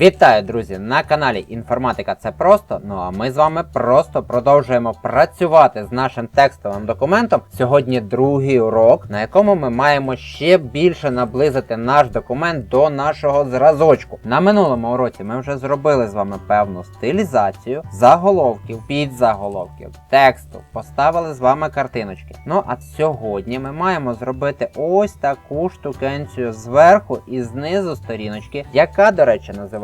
Вітаю, друзі! На каналі Інформатика це просто. Ну а ми з вами просто продовжуємо працювати з нашим текстовим документом. Сьогодні другий урок, на якому ми маємо ще більше наблизити наш документ до нашого зразочку. На минулому уроці ми вже зробили з вами певну стилізацію заголовків, підзаголовків, тексту, поставили з вами картиночки. Ну а сьогодні ми маємо зробити ось таку штукенцію зверху і знизу сторіночки, яка, до речі, називається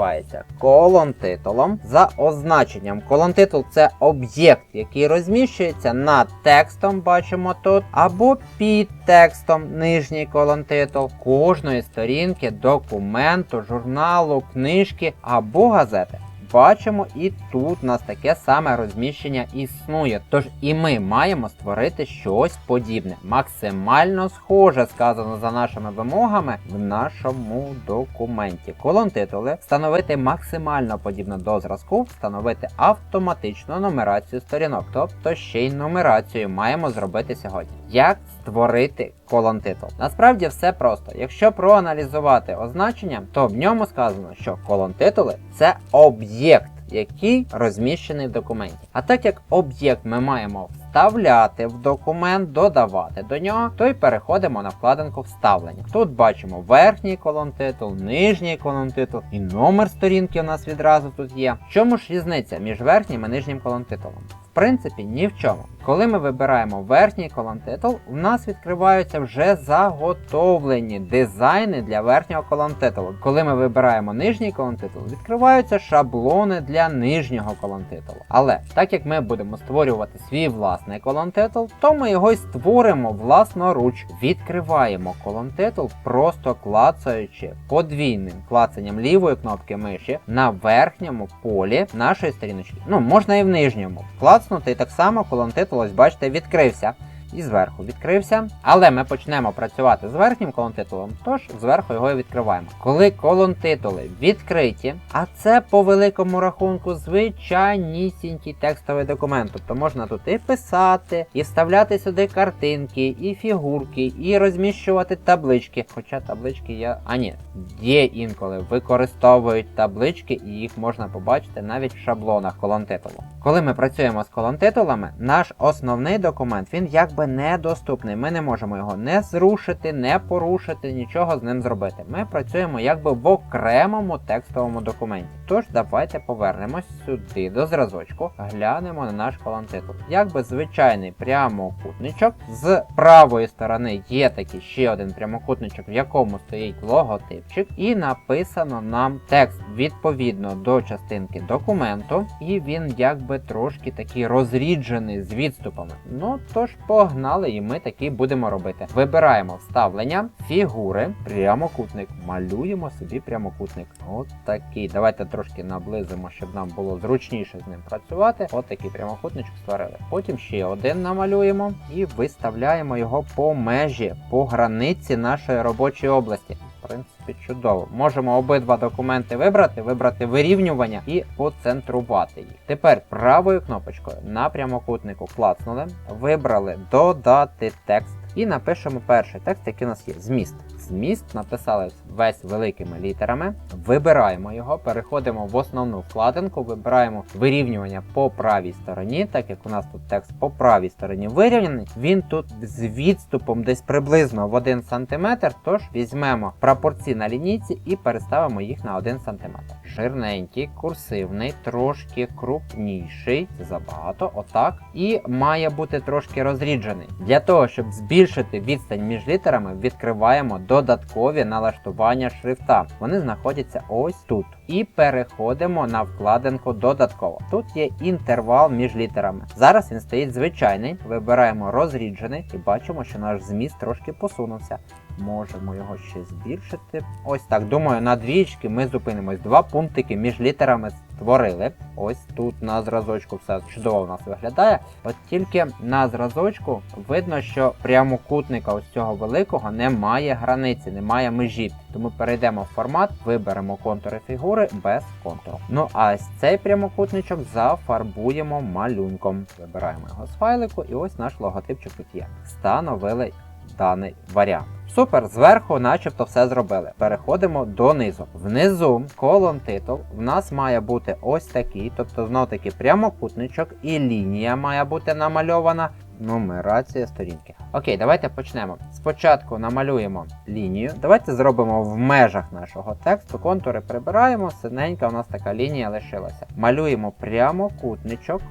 колон-титулом за означенням. Колон-титул це об'єкт, який розміщується над текстом, бачимо тут, або під текстом нижній колон-титул кожної сторінки, документу, журналу, книжки або газети. Бачимо, і тут у нас таке саме розміщення існує. Тож і ми маємо створити щось подібне, максимально схоже, сказано за нашими вимогами в нашому документі. Колон титули встановити максимально подібно до зразку, встановити автоматичну нумерацію сторінок, тобто ще й нумерацію маємо зробити сьогодні. Як створити колон титул? Насправді все просто. Якщо проаналізувати означення, то в ньому сказано, що колон титули це об'єкт. Який розміщений в документі. А так як об'єкт ми маємо вставляти в документ, додавати до нього, то й переходимо на вкладинку вставлення. Тут бачимо верхній колон титул, нижній колон титул і номер сторінки у нас відразу тут є. В чому ж різниця між верхнім і нижнім колон титулом? Принципі, ні в чому. Коли ми вибираємо верхній колон титул, у нас відкриваються вже заготовлені дизайни для верхнього колон титулу. Коли ми вибираємо нижній колон титул, відкриваються шаблони для нижнього колон титулу. Але так як ми будемо створювати свій власний колон титул, то ми його й створимо власноруч. Відкриваємо колон титул, просто клацаючи подвійним клацанням лівої кнопки миші на верхньому полі нашої сторіночки. Ну, можна і в нижньому. Клацнути і так само колонтит, ось бачите, відкрився. І зверху відкрився. Але ми почнемо працювати з верхнім колон титулом, тож зверху його і відкриваємо. Коли колон титули відкриті, а це по великому рахунку звичайнісінький текстовий документ. Тобто можна тут і писати, і вставляти сюди картинки, і фігурки, і розміщувати таблички. Хоча таблички я. А ні, є інколи використовують таблички, і їх можна побачити навіть в шаблонах колон титулу. Коли ми працюємо з колон титулами, наш основний документ він якби недоступний. Ми не можемо його не зрушити, не порушити, нічого з ним зробити. Ми працюємо якби в окремому текстовому документі. Тож давайте повернемось сюди до зразочку, глянемо на наш колон. Якби звичайний прямокутничок. З правої сторони є такий ще один прямокутничок, в якому стоїть логотипчик, і написано нам текст відповідно до частинки документу, і він якби трошки такий розріджений з відступами. Ну тож погнали, і ми таки будемо робити. Вибираємо вставлення, фігури, прямокутник. Малюємо собі прямокутник. От такий. Давайте трошки наблизимо, щоб нам було зручніше з ним працювати. От такий прямокутничок створили. Потім ще один намалюємо і виставляємо його по межі, по границі нашої робочої області. Принципі, чудово. Можемо обидва документи вибрати, вибрати вирівнювання і поцентрувати їх. Тепер правою кнопочкою на прямокутнику клацнули, вибрали додати текст і напишемо перший текст, який у нас є. Зміст. Зміст написали весь великими літерами. Вибираємо його, переходимо в основну вкладинку, вибираємо вирівнювання по правій стороні, так як у нас тут текст по правій стороні вирівняний. Він тут з відступом десь приблизно в 1 см, тож візьмемо прапорці на лінійці і переставимо їх на 1 см. Жирненький, курсивний, трошки крупніший, це забагато, отак. І має бути трошки розріджений. Для того, щоб збільшити відстань між літерами, відкриваємо додаткові налаштування шрифта. Вони знаходяться ось тут. І переходимо на вкладинку додатково. Тут є інтервал між літерами. Зараз він стоїть звичайний. Вибираємо розріджений і бачимо, що наш зміст трошки посунувся. Можемо його ще збільшити. Ось так. Думаю, на двічки ми зупинимось. Два пунктики між літерами створили. Ось тут на зразочку все чудово в нас виглядає. От тільки на зразочку видно, що прямокутника ось цього великого немає границі, немає межі. Тому перейдемо в формат, виберемо контури фігури без контуру. Ну а ось цей прямокутничок зафарбуємо малюнком. Вибираємо його з файлику, і ось наш логотипчик тут є. Встановили даний варіант. Супер, зверху начебто все зробили. Переходимо донизу. Внизу колон титул в нас має бути ось такий, тобто знов таки прямокутничок і лінія має бути намальована. Нумерація сторінки. Окей, давайте почнемо. Спочатку намалюємо лінію. Давайте зробимо в межах нашого тексту. Контури прибираємо, синенька у нас така лінія лишилася. Малюємо прямокутничок.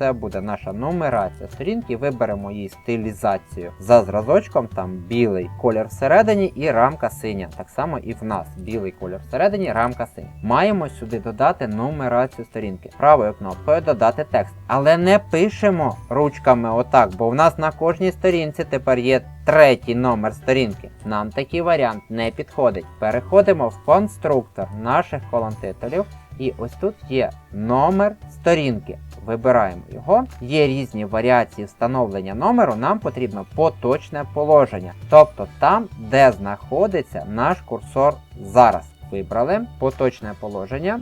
Це буде наша нумерація сторінки. Виберемо її стилізацію за зразочком. Там білий колір всередині і рамка синя. Так само і в нас білий колір всередині, рамка синя. Маємо сюди додати нумерацію сторінки. Правою кнопкою додати текст. Але не пишемо ручками отак, бо в нас на кожній сторінці тепер є третій номер сторінки. Нам такий варіант не підходить. Переходимо в конструктор наших колонтитулів. І ось тут є номер сторінки. Вибираємо його. Є різні варіації встановлення номеру, нам потрібно поточне положення. Тобто там, де знаходиться наш курсор зараз. Вибрали поточне положення.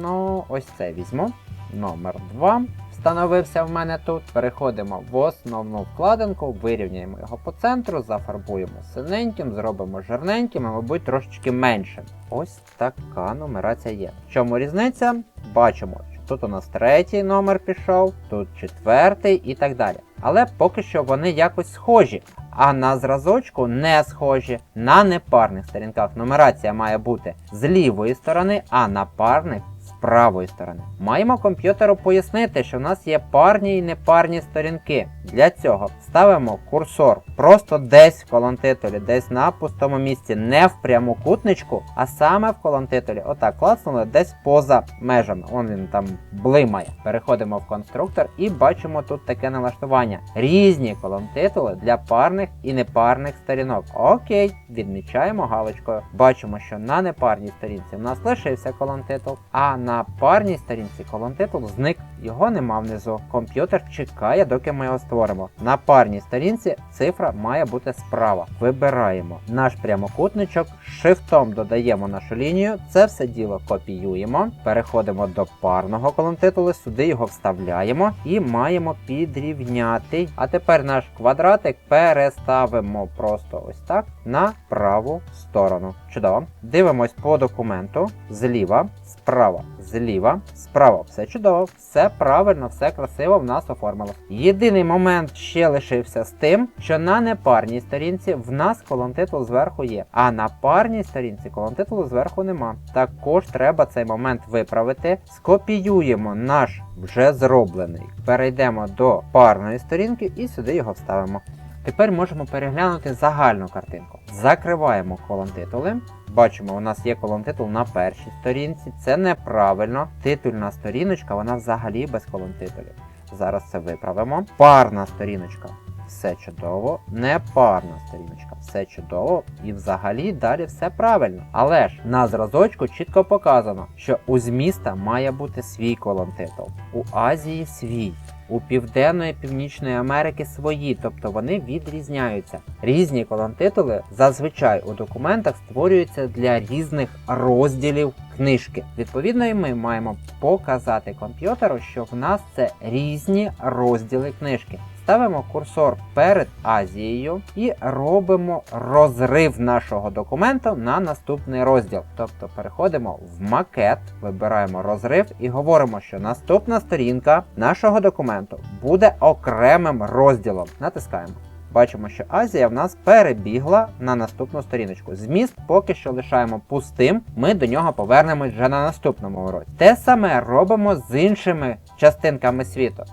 Ну, ось це візьму. Номер 2. Встановився в мене тут. Переходимо в основну вкладинку, вирівняємо його по центру, зафарбуємо синеньким, зробимо жирненьким, і, мабуть, трошечки меншим. Ось така нумерація є. В чому різниця? Бачимо, тут у нас третій номер пішов, тут четвертий і так далі. Але поки що вони якось схожі. А на зразочку не схожі. На непарних сторінках нумерація має бути з лівої сторони, а на парних правої сторони. Маємо комп'ютеру пояснити, що в нас є парні і непарні сторінки. Для цього ставимо курсор просто десь в колонтитулі, десь на пустому місці, не в прямокутничку, а саме в колонтитулі. Отак клацнули десь поза межами. Он він там блимає. Переходимо в конструктор і бачимо тут таке налаштування. Різні колонтитули для парних і непарних сторінок. Окей, відмічаємо галочкою. Бачимо, що на непарній сторінці в нас лишився колонтитул, а на парній сторінці колонтитул зник. Його нема внизу. Комп'ютер чекає, доки ми його створимо. На парній сторінці цифра має бути справа. Вибираємо наш прямокутничок, шифтом додаємо нашу лінію. Це все діло копіюємо. Переходимо до парного колонтитулу, сюди його вставляємо і маємо підрівняти. А тепер наш квадратик переставимо просто ось так на праву сторону. Чудово. Дивимось по документу зліва, справа, зліва, справа. Все чудово, все правильно, все красиво в нас оформилось. Єдиний момент ще лишився з тим, що на непарній сторінці в нас колонтитул зверху є, а на парній сторінці колонтитулу зверху нема. Також треба цей момент виправити. Скопіюємо наш вже зроблений. Перейдемо до парної сторінки і сюди його вставимо. Тепер можемо переглянути загальну картинку. Закриваємо колон титули. Бачимо, у нас є колон титул на першій сторінці. Це неправильно. Титульна сторіночка, вона взагалі без колон титулів. Зараз це виправимо. Парна сторіночка. Все чудово, непарна сторіночка, все чудово, і взагалі далі все правильно. Але ж на зразочку чітко показано, що у зміста має бути свій колон титул, у Азії свій, у Південної Північної Америки свої, тобто вони відрізняються. Різні колонтитули зазвичай у документах створюються для різних розділів книжки. Відповідно, і ми маємо показати комп'ютеру, що в нас це різні розділи книжки. Ставимо курсор перед Азією і робимо розрив нашого документу на наступний розділ. Тобто переходимо в макет, вибираємо розрив і говоримо, що наступна сторінка нашого документу буде окремим розділом. Натискаємо. Бачимо, що Азія в нас перебігла на наступну сторіночку. Зміст поки що лишаємо пустим, ми до нього повернемось вже на наступному уроці. Те саме робимо з іншими частинками світу.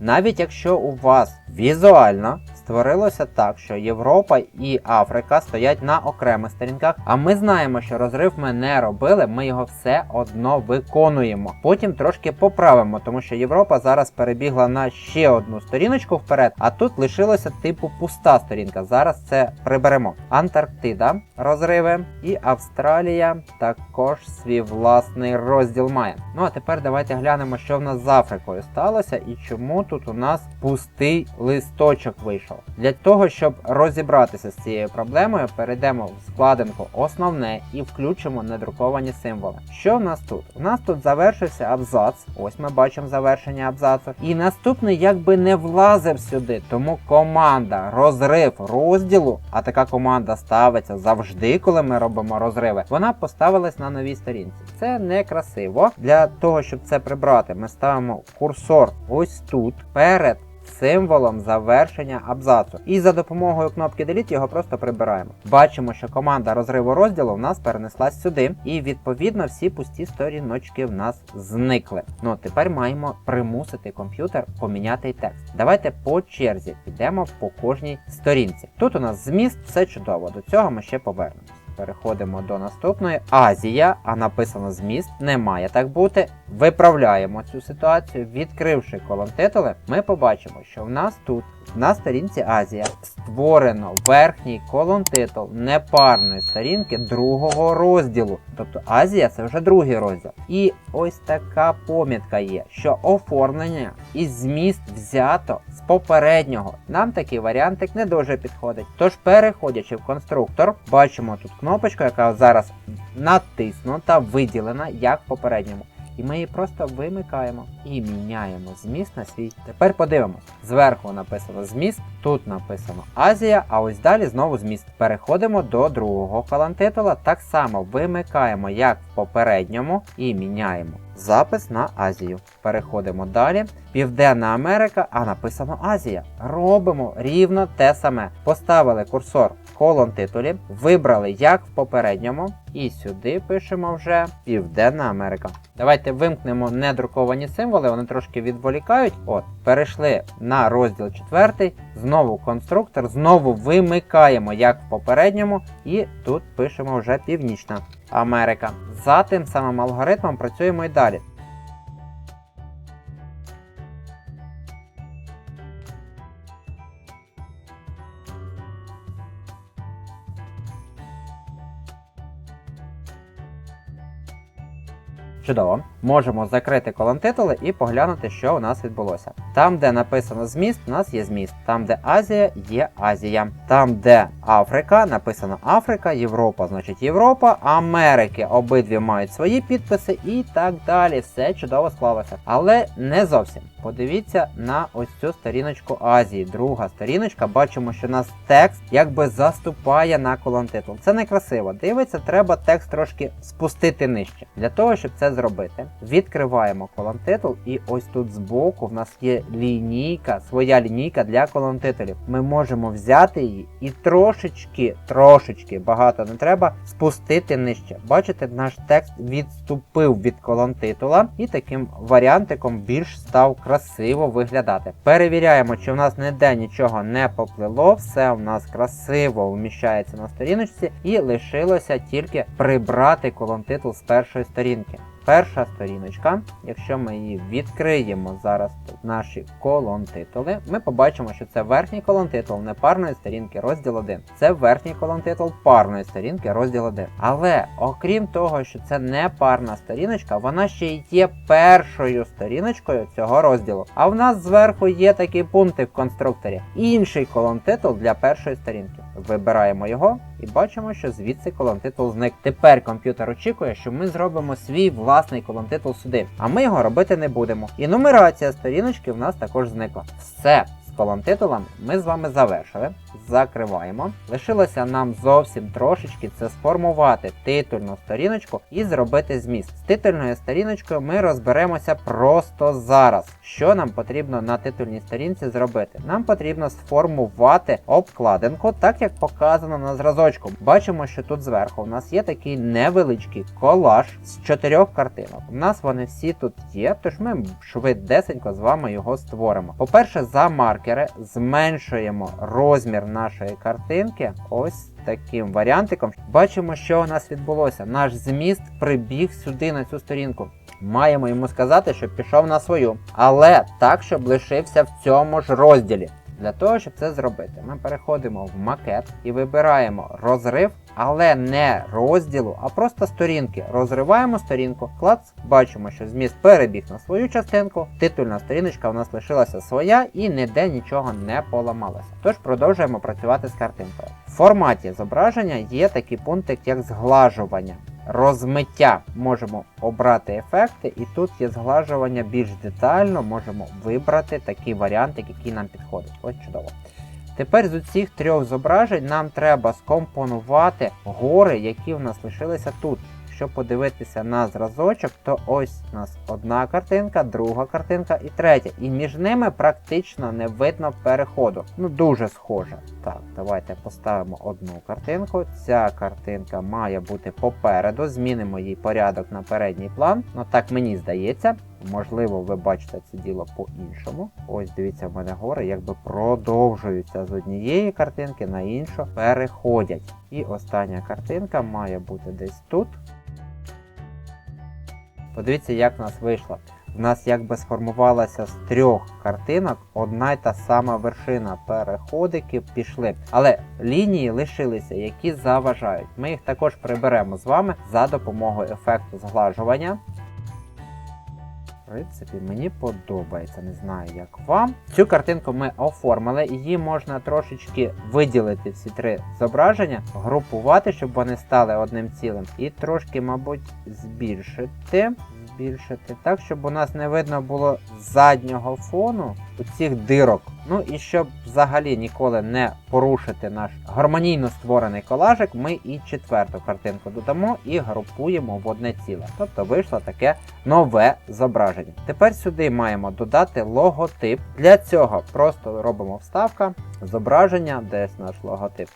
Навіть якщо у вас візуально створилося так, що Європа і Африка стоять на окремих сторінках, а ми знаємо, що розрив ми не робили, ми його все одно виконуємо. Потім трошки поправимо, тому що Європа зараз перебігла на ще одну сторіночку вперед, а тут лишилося типу пуста сторінка. Зараз це приберемо. Антарктида розриви і Австралія також свій власний розділ має. Ну а тепер давайте глянемо, що в нас з Африкою сталося і чому тут у нас пустий листочок вийшов. Зверху. Для того, щоб розібратися з цією проблемою, перейдемо в складинку основне і включимо недруковані символи. Що в нас тут? У нас тут завершився абзац. Ось ми бачимо завершення абзацу. І наступний якби не влазив сюди, тому команда розрив розділу, а така команда ставиться завжди, коли ми робимо розриви. Вона поставилась на новій сторінці. Це не красиво. Для того, щоб це прибрати, ми ставимо курсор ось тут перед. Символом завершення абзацу. І за допомогою кнопки Delete його просто прибираємо. Бачимо, що команда розриву розділу в нас перенеслась сюди, і відповідно всі пусті сторіночки в нас зникли. Ну тепер маємо примусити комп'ютер поміняти текст. Давайте по черзі підемо по кожній сторінці. Тут у нас зміст, все чудово. До цього ми ще повернемось. Переходимо до наступної. Азія, а написано зміст, не має так бути. Виправляємо цю ситуацію. Відкривши колон титули, ми побачимо, що в нас тут на сторінці Азія створено верхній колон титул непарної сторінки другого розділу. Тобто Азія це вже другий розділ. І ось така помітка є, що оформлення і зміст взято з попереднього. Нам такий варіантик не дуже підходить. Тож, переходячи в конструктор, бачимо тут кнопочку, яка зараз натиснута, виділена як в попередньому. І ми її просто вимикаємо і міняємо зміст на свій. Тепер подивимось. Зверху написано зміст, тут написано Азія, а ось далі знову зміст. Переходимо до другого колонтитула. Так само вимикаємо як в попередньому і міняємо запис на Азію. Переходимо далі. Південна Америка, а написано Азія. Робимо рівно те саме. Поставили курсор в колон титулі, вибрали як в попередньому, і сюди пишемо вже Південна Америка. Давайте вимкнемо недруковані символи, вони трошки відволікають. От, перейшли на розділ 4, знову конструктор, знову вимикаємо як в попередньому, і тут пишемо вже Північна Америка. За тим самим алгоритмом працюємо і далі. Чудово. Можемо закрити колон титули і поглянути, що у нас відбулося. Там, де написано зміст, у нас є зміст. Там, де Азія, є Азія. Там, де Африка, написано Африка, Європа, значить Європа, Америки обидві мають свої підписи і так далі. Все чудово склалося. Але не зовсім. Подивіться на ось цю сторіночку Азії. Друга сторіночка. Бачимо, що у нас текст якби заступає на колон титул. Це некрасиво. Дивиться, треба текст трошки спустити нижче. Для того, щоб це зробити, відкриваємо колон титул, і ось тут збоку в нас є лінійка, своя лінійка для колон титулів. Ми можемо взяти її і трошечки, трошечки, багато не треба, спустити нижче. Бачите, наш текст відступив від колон титула, і таким варіантиком більш став красиво виглядати. Перевіряємо, чи в нас ніде нічого не поплило, все у нас красиво вміщається на сторіночці, і лишилося тільки прибрати колон титул з першої сторінки. Перша сторіночка, якщо ми її відкриємо зараз тут наші колон титули, ми побачимо, що це верхній колон титул непарної сторінки розділ 1. Це верхній колон титул парної сторінки розділ 1. Але окрім того, що це не парна сторіночка, вона ще й є першою сторіночкою цього розділу. А в нас зверху є такий пунктик в конструкторі. Інший колон титул для першої сторінки. Вибираємо його і бачимо, що звідси колон титул зник. Тепер комп'ютер очікує, що ми зробимо свій власний колон титул сюди, а ми його робити не будемо. І нумерація сторіночки в нас також зникла. Все. З Колон титулом ми з вами завершили. Закриваємо. Лишилося нам зовсім трошечки це сформувати титульну сторіночку і зробити зміст. З титульною сторіночкою ми розберемося просто зараз. Що нам потрібно на титульній сторінці зробити? Нам потрібно сформувати обкладинку, так як показано на зразочку. Бачимо, що тут зверху у нас є такий невеличкий колаж з чотирьох картинок. У нас вони всі тут є, тож ми швидесенько з вами його створимо. По-перше, за маркери зменшуємо розмір нашої картинки. Ось таким варіантиком. Бачимо, що у нас відбулося. Наш зміст прибіг сюди на цю сторінку. Маємо йому сказати, щоб пішов на свою, але так, щоб лишився в цьому ж розділі. Для того, щоб це зробити, ми переходимо в макет і вибираємо розрив, але не розділу, а просто сторінки. Розриваємо сторінку, клац, бачимо, що зміст перебіг на свою частинку, титульна сторіночка у нас лишилася своя і ніде нічого не поламалося. Тож продовжуємо працювати з картинкою. В форматі зображення є такий пунктик, як зглажування. Розмиття можемо обрати ефекти, і тут є зглажування більш детально. Можемо вибрати такий варіант, який нам підходить. Ось чудово. Тепер з усіх трьох зображень нам треба скомпонувати гори, які в нас лишилися тут. Якщо подивитися на зразочок, то ось у нас одна картинка, друга картинка і третя. І між ними практично не видно переходу. Ну дуже схоже. Так, давайте поставимо одну картинку. Ця картинка має бути попереду. Змінимо їй порядок на передній план. Ну так мені здається. Можливо, ви бачите це діло по-іншому. Ось дивіться, в мене гори якби продовжуються з однієї картинки на іншу, переходять. І остання картинка має бути десь тут. Подивіться, як в нас вийшло. В нас якби сформувалася з трьох картинок одна й та сама вершина. Переходики пішли. Але лінії лишилися, які заважають. Ми їх також приберемо з вами за допомогою ефекту зглажування. Принципі, мені подобається, не знаю, як вам. Цю картинку ми оформили, її можна трошечки виділити всі три зображення, групувати, щоб вони стали одним цілим, і трошки, мабуть, збільшити. Збільшити так, щоб у нас не видно було заднього фону у цих дирок. Ну і щоб взагалі ніколи не порушити наш гармонійно створений колажик, ми і четверту картинку додамо і групуємо в одне ціле. Тобто вийшло таке нове зображення. Тепер сюди маємо додати логотип. Для цього просто робимо вставка, зображення, десь наш логотип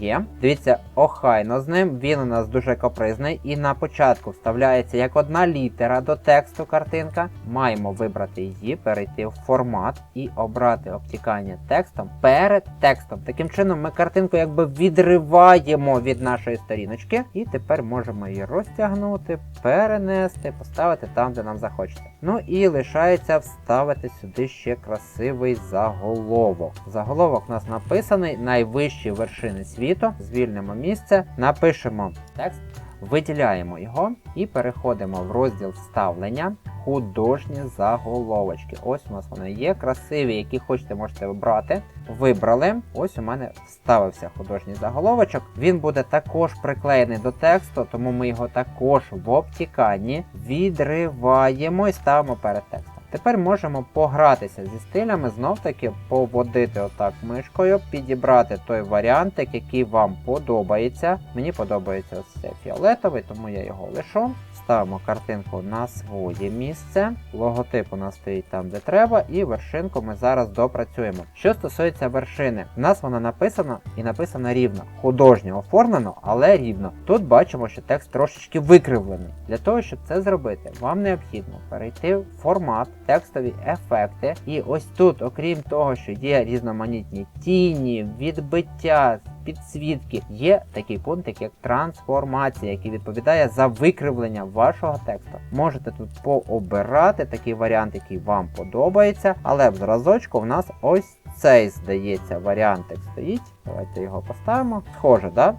є. Дивіться, охайно з ним. Він у нас дуже капризний. І на початку вставляється як одна літера до тексту картинка. Маємо вибрати її, перейти в формат і обрати обтікання текстом перед текстом. Таким чином, ми картинку якби відриваємо від нашої сторіночки. І тепер можемо її розтягнути, перенести, поставити там, де нам захочеться. Ну і лишається вставити сюди ще красивий заголовок. Заголовок у нас написаний найвищі вершини світу. Звільнимо місце, напишемо текст, виділяємо його і переходимо в розділ вставлення. Художні заголовочки. Ось у нас вони є. Красиві, які хочете, можете вибрати. Вибрали. Ось у мене вставився художній заголовочок. Він буде також приклеєний до тексту, тому ми його також в обтіканні відриваємо і ставимо перед текстом. Тепер можемо погратися зі стилями, знов таки поводити отак мишкою, підібрати той варіантик, який вам подобається. Мені подобається ось цей фіолетовий, тому я його лишу. Ставимо картинку на своє місце. Логотип у нас стоїть там, де треба, і вершинку ми зараз допрацюємо. Що стосується вершини, в нас вона написана і написана рівно. Художньо оформлено, але рівно. Тут бачимо, що текст трошечки викривлений. Для того, щоб це зробити, вам необхідно перейти в формат, текстові ефекти. І ось тут, окрім того, що є різноманітні тіні, відбиття. Підсвітки є такий пунктик, як трансформація, який відповідає за викривлення вашого тексту. Можете тут пообирати такий варіант, який вам подобається, але в зразочку в нас ось цей, здається, варіантик стоїть. Давайте його поставимо. Схоже, да?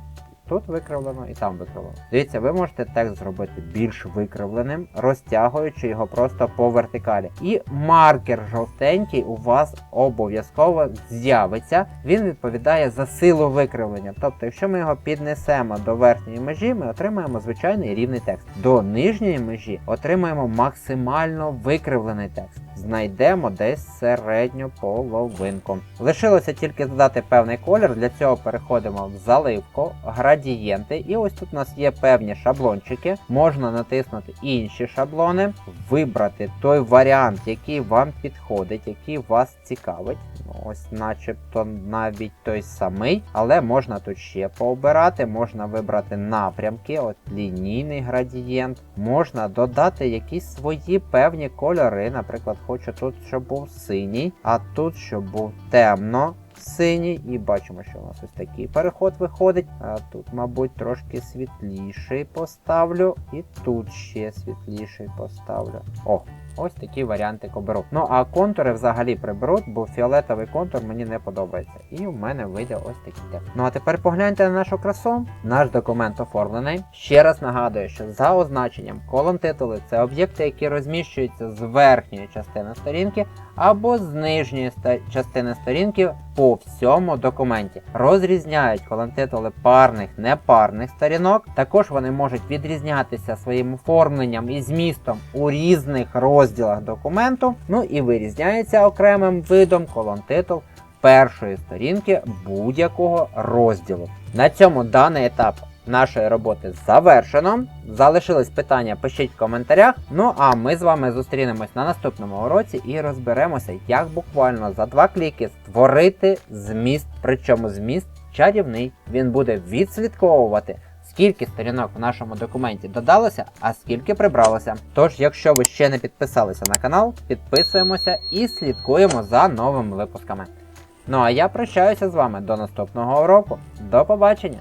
Тут викривлено і там викривлено. Дивіться, ви можете текст зробити більш викривленим, розтягуючи його просто по вертикалі. І маркер жовтенький у вас обов'язково з'явиться. Він відповідає за силу викривлення. Тобто, якщо ми його піднесемо до верхньої межі, ми отримаємо звичайний рівний текст. До нижньої межі отримаємо максимально викривлений текст. Знайдемо десь середню половинку. Лишилося тільки додати певний колір. Для цього переходимо в заливку, градієнти. І ось тут у нас є певні шаблончики. Можна натиснути інші шаблони, вибрати той варіант, який вам підходить, який вас цікавить. Ну, Ось, начебто, навіть той самий, але можна тут ще пообирати, можна вибрати напрямки, от лінійний градієнт, можна додати якісь свої певні кольори. Наприклад, хочу тут, щоб був синій, а тут, щоб був темно. Синій, і бачимо, що у нас ось такий переход виходить. А тут, мабуть, трошки світліший поставлю. І тут ще світліший поставлю. О, ось такі варіанти оберу. Ну а контури взагалі приберуть, бо фіолетовий контур мені не подобається. І в мене вийде ось такий текст. Ну а тепер погляньте на нашу красу. Наш документ оформлений. Ще раз нагадую, що за означенням колон титули це об'єкти, які розміщуються з верхньої частини сторінки або з нижньої частини сторінки по всьому документі. Розрізняють колон титули парних, непарних сторінок. Також вони можуть відрізнятися своїм оформленням і змістом у різних розділах документу. Ну і вирізняється окремим видом колон титул першої сторінки будь-якого розділу. На цьому даний етап нашої роботи завершено. Залишились питання, пишіть в коментарях. Ну а ми з вами зустрінемось на наступному уроці і розберемося, як буквально за два кліки створити зміст. Причому зміст чарівний. Він буде відслідковувати. Скільки сторінок в нашому документі додалося, а скільки прибралося. Тож, якщо ви ще не підписалися на канал, підписуємося і слідкуємо за новими випусками. Ну а я прощаюся з вами до наступного уроку. До побачення!